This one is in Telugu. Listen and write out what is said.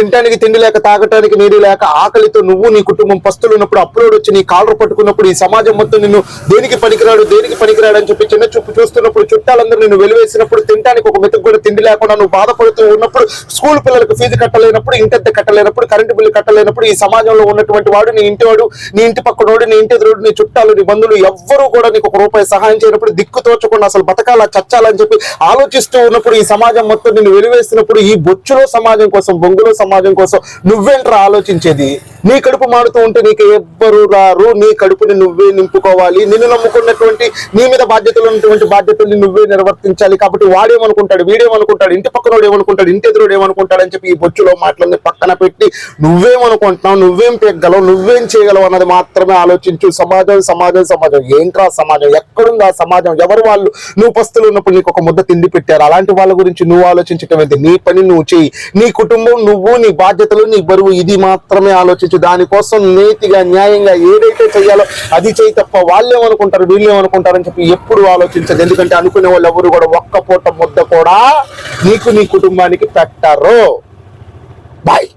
తినడానికి తిండి లేక తాగటానికి నీరు లేక ఆకలితో నువ్వు నీ కుటుంబం పస్తులు ఉన్నప్పుడు అప్లోడ్ వచ్చి నీ కాళ్ళు పట్టుకున్నప్పుడు ఈ సమాజం మొత్తం నిన్ను దేనికి పనికిరాడు దేనికి పనికిరాడు అని చెప్పి చిన్న చూపు చూస్తున్నప్పుడు చుట్టాలందరూ నిన్ను వెలివేసినప్పుడు తినడానికి ఒక మెతుకు కూడా తిండి లేకుండా నువ్వు బాధపడుతూ ఉన్నప్పుడు స్కూల్ పిల్లలకు ఫీజు కట్టలేనప్పుడు ఇంటద్దె కట్టలేనప్పుడు కరెంటు బిల్లు కట్టలేనప్పుడు ఈ సమాజంలో ఉన్నటువంటి వాడు నీ ఇంటి వాడు నీ ఇంటి పక్కనోడు నీ ఇంటి ఎదురుడు నీ చుట్టాలు నీ బంధువులు ఎవ్వరూ కూడా నీకు ఒక రూపాయి సహాయం చేయనప్పుడు దిక్కు తోచకుండా అసలు బతకాలా చచ్చాలని చెప్పి ఆలోచిస్తూ ఉన్నప్పుడు ఈ సమాజం మొత్తం నిన్ను వెలివేసినప్పుడు ఈ బొచ్చులో సమాజం కోసం బొంగులో సమాజం సమాజం కోసం నువ్వేంట్రా ఆలోచించేది? నీ కడుపు మాడుతూ ఉంటే నీకు ఎవ్వరు రారు. నీ కడుపుని నువ్వే నింపుకోవాలి. నిన్ను నమ్ముకున్నటువంటి నీ మీద బాధ్యతలు ఉన్నటువంటి బాధ్యతల్ని నువ్వే నిర్వర్తించాలి. కాబట్టి వాడేమనుకుంటాడు వీడేమనుకుంటాడు ఇంటి పక్కనోడు ఏమనుకుంటాడు ఇంటి ఎదురుడు ఏమనుకుంటాడు అని చెప్పి ఈ బొచ్చులో మాటలన్నీ పక్కన పెట్టి నువ్వేమనుకుంటున్నావు నువ్వేం పెగ్గలవు నువ్వేం చేయగలవు అన్నది మాత్రమే ఆలోచించు. సమాజం సమాజం సమాజం. ఏంట్రా సమాజం? ఎక్కడుంది ఆ సమాజం? ఎవరు వాళ్ళు? నువ్వు పస్తులు ఉన్నప్పుడు నీకు ఒక ముద్ద తిండి పెట్టారు. అలాంటి వాళ్ళ గురించి నువ్వు ఆలోచించటం అయితే నీ పని నువ్వు చేయి నీ కుటుంబం నువ్వు నీ బాధ్యతలు నీ బరువు ఇది మాత్రమే ఆలోచించు. దానికోసం నీతిగా న్యాయంగా ఏదైతే చేయాలో అది చేయి తప్ప వాళ్ళేమనుకుంటారు వీళ్ళేమనుకుంటారు అని చెప్పి ఎప్పుడు ఆలోచించదు. ఎందుకంటే అనుకునే వాళ్ళు ఎవరు కూడా ఒక్క పూట ముద్ద కూడా నీకు నీ కుటుంబానికి పెట్టరు. బాయ్